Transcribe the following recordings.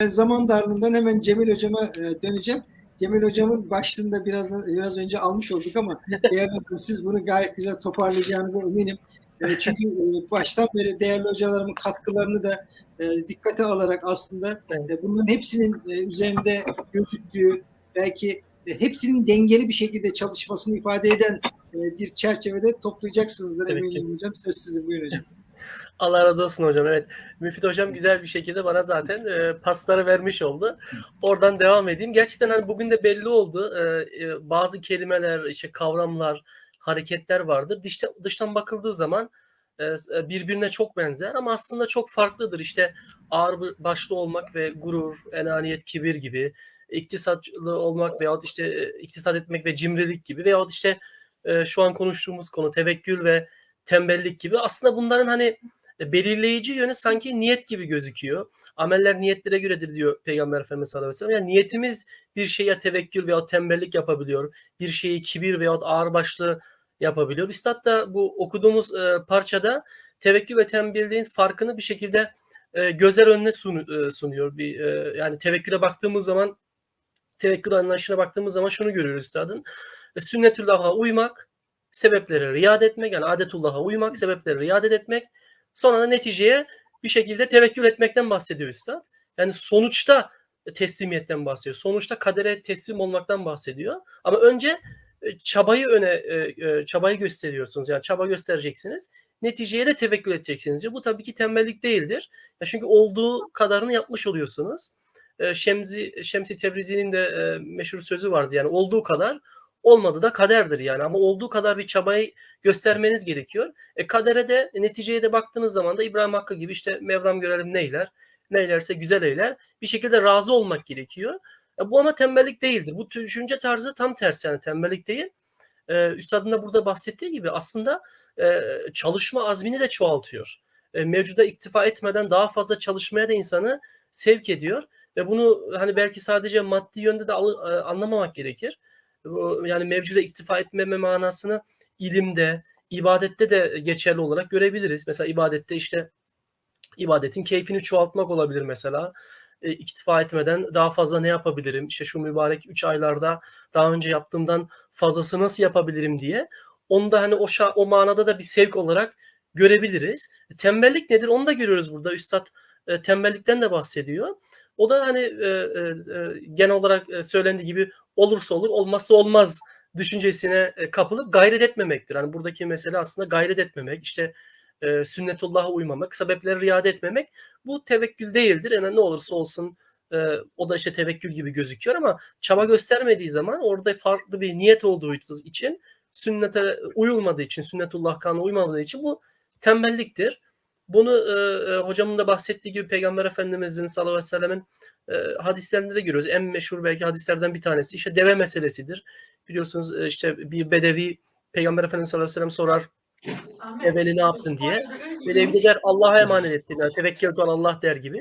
Ben zaman darlığından hemen Cemil Hocam'a e, döneceğim. Cemil Hocam'ın başlığında biraz biraz önce almış olduk ama değerli hocam siz bunu gayet güzel toparlayacağınıza eminim. E, çünkü e, baştan beri değerli hocalarımın katkılarını da dikkate alarak aslında bunların hepsinin üzerinde gözüktüğü belki hepsinin dengeli bir şekilde çalışmasını ifade eden bir çerçevede toplayacaksınızdır eminim hocam. Söz sizin buyurun hocam. Allah razı olsun hocam. Evet. Müfit hocam güzel bir şekilde bana zaten e, pasları vermiş oldu. Oradan devam edeyim. Gerçekten hani bugün de belli oldu. E, e, bazı kelimeler, işte kavramlar, hareketler vardır. Dışta, dıştan bakıldığı zaman e, e, birbirine çok benzer ama aslında çok farklıdır. İşte ağır başlı olmak ve gurur, enaniyet, kibir gibi, iktisatçı olmak veyahut işte e, iktisat etmek ve cimrilik gibi veyahut işte e, şu an konuştuğumuz konu tevekkül ve tembellik gibi. Aslında bunların hani e, belirleyici yönü sanki niyet gibi gözüküyor. Ameller niyetlere göredir diyor Peygamber Efendimiz sallallahu aleyhi ve sellem. Yani niyetimiz bir şeye tevekkül veya tembellik yapabiliyor. Bir şeyi kibir veya ağırbaşlı yapabiliyor. Üstad da bu okuduğumuz e, parçada tevekkül ve tembelliğin farkını bir şekilde e, gözler önüne sunu- e, sunuyor. Bir e, yani tevekküle baktığımız zaman tevekkül anlayışına baktığımız zaman şunu görüyoruz üstadın. E, Sünnetullah'a uymak, sebeplere riayet etmek yani adetullah'a uymak, sebeplere riayet etmek Sonra da neticeye bir şekilde tevekkül etmekten bahsediyor Üstad. Yani sonuçta teslimiyetten bahsediyor. Sonuçta kadere teslim olmaktan bahsediyor. Ama önce e, çabayı öne e, e, çabayı gösteriyorsunuz. Yani çaba göstereceksiniz. Neticeye de tevekkül edeceksiniz. Bu tabii ki tembellik değildir. Ya çünkü olduğu kadarını yapmış oluyorsunuz. Şemsi Şemsi Tebrizi'nin de meşhur sözü vardı. Yani olduğu kadar olmadı da kaderdir yani. Ama olduğu kadar bir çabayı göstermeniz gerekiyor. E kadere de neticeye de baktığınız zaman da İbrahim Hakkı gibi işte Mevlam görelim neyler. Neylerse güzel eyler. Bir şekilde razı olmak gerekiyor. E bu ama tembellik değildir. Bu düşünce tarzı tam tersi yani tembellik değil. E, Üstadın da burada bahsettiği gibi aslında e, çalışma azmini de çoğaltıyor. E, mevcuda iktifa etmeden daha fazla çalışmaya da insanı sevk ediyor. Ve bunu hani belki sadece maddi yönde de e, anlamamak gerekir. Yani mevcuda iktifa etmeme manasını ilimde, ibadette de geçerli olarak görebiliriz. Mesela ibadette işte ibadetin keyfini çoğaltmak olabilir mesela. E, iktifa etmeden daha fazla ne yapabilirim? İşte şu mübarek 3 aylarda daha önce yaptığımdan fazlası nasıl yapabilirim diye. Onu da hani o şa- o manada da bir sevk olarak görebiliriz. E, Tembellik nedir? Onu da görüyoruz burada. Üstad e, tembellikten de bahsediyor. O da hani e, e, e, genel olarak e, söylendiği gibi olursa olur, olmazsa olmaz düşüncesine e, kapılıp gayret etmemektir. Hani buradaki mesele aslında gayret etmemek, işte e, sünnetullah'a uymamak, sebeplere riayet etmemek. Bu tevekkül değildir. Yani ne olursa olsun e, o da işte tevekkül gibi gözüküyor ama çaba göstermediği zaman orada farklı bir niyet olduğu için sünnete uyulmadığı için, sünnetullah kanuna uymadığı için bu tembelliktir. Bunu e, e, hocamın da bahsettiği gibi Peygamber Efendimizin sallallahu aleyhi ve sellemin e, hadislerinde de görüyoruz. En meşhur belki hadislerden bir tanesi işte deve meselesidir. Biliyorsunuz e, işte bir bedevi Peygamber Efendimiz sallallahu aleyhi ve sellem sorar evveli ne yaptın diye. Bedevi de der Allah'a emanet ettim. Yani tevekkül eden Allah der gibi.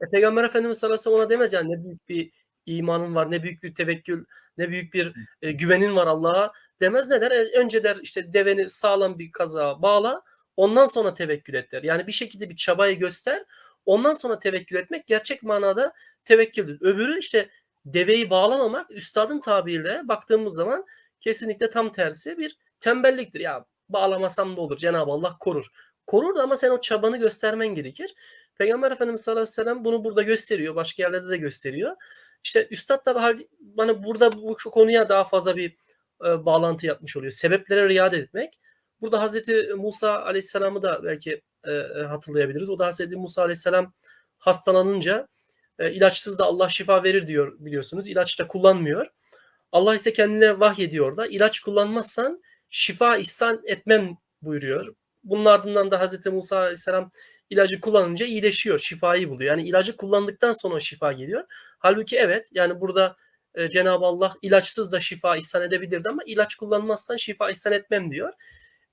E, Peygamber Efendimiz sallallahu aleyhi ve sellem ona demez yani ne büyük bir imanın var, ne büyük bir tevekkül, ne büyük bir e, güvenin var Allah'a demez ne der? E, önce der işte deveni sağlam bir kaza bağla, ondan sonra tevekkül et der. Yani bir şekilde bir çabayı göster, ondan sonra tevekkül etmek gerçek manada tevekküldür. Öbürü işte deveyi bağlamamak üstadın tabiriyle baktığımız zaman kesinlikle tam tersi bir tembelliktir. Ya bağlamasam da olur. Cenab-ı Allah korur. Korur da ama sen o çabanı göstermen gerekir. Peygamber Efendimiz sallallahu aleyhi ve sellem bunu burada gösteriyor. Başka yerlerde de gösteriyor. İşte Üstad da bana burada bu şu konuya daha fazla bir e, bağlantı yapmış oluyor. Sebeplere riayet etmek. Burada Hazreti Musa Aleyhisselam'ı da belki e, e, hatırlayabiliriz. O da Hazreti Musa Aleyhisselam hastalanınca e, ilaçsız da Allah şifa verir diyor biliyorsunuz. İlaç da kullanmıyor. Allah ise kendine vahyediyor da ilaç kullanmazsan şifa ihsan etmem buyuruyor. Bunun ardından da Hazreti Musa Aleyhisselam ilacı kullanınca iyileşiyor, şifayı buluyor. Yani ilacı kullandıktan sonra şifa geliyor. Halbuki evet yani burada e, Cenab-ı Allah ilaçsız da şifa ihsan edebilirdi ama ilaç kullanmazsan şifa ihsan etmem diyor.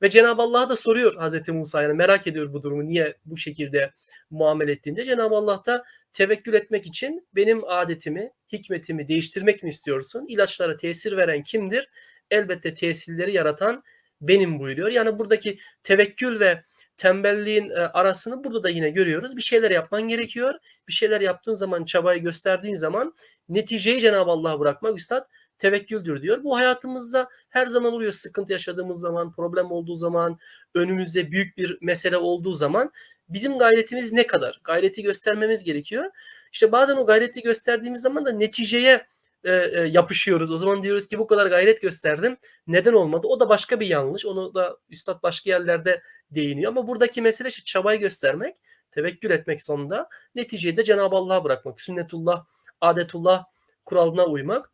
Ve Cenab-ı Allah'a da soruyor Hazreti Musa yani merak ediyor bu durumu niye bu şekilde muamele ettiğinde. Cenab-ı Allah da tevekkül etmek için benim adetimi, hikmetimi değiştirmek mi istiyorsun? İlaçlara tesir veren kimdir? Elbette tesirleri yaratan benim buyuruyor. Yani buradaki tevekkül ve tembelliğin e, arasını burada da yine görüyoruz. Bir şeyler yapman gerekiyor. Bir şeyler yaptığın zaman, çabayı gösterdiğin zaman neticeyi Cenab-ı Allah'a bırakmak üstad tevekküldür diyor. Bu hayatımızda her zaman oluyor. Sıkıntı yaşadığımız zaman, problem olduğu zaman, önümüzde büyük bir mesele olduğu zaman bizim gayretimiz ne kadar? Gayreti göstermemiz gerekiyor. İşte bazen o gayreti gösterdiğimiz zaman da neticeye e, e, yapışıyoruz. O zaman diyoruz ki bu kadar gayret gösterdim. Neden olmadı? O da başka bir yanlış. Onu da üstad başka yerlerde değiniyor. Ama buradaki mesele işte çabayı göstermek, tevekkül etmek sonunda. Neticeyi de Cenab-ı Allah'a bırakmak. Sünnetullah, adetullah kuralına uymak.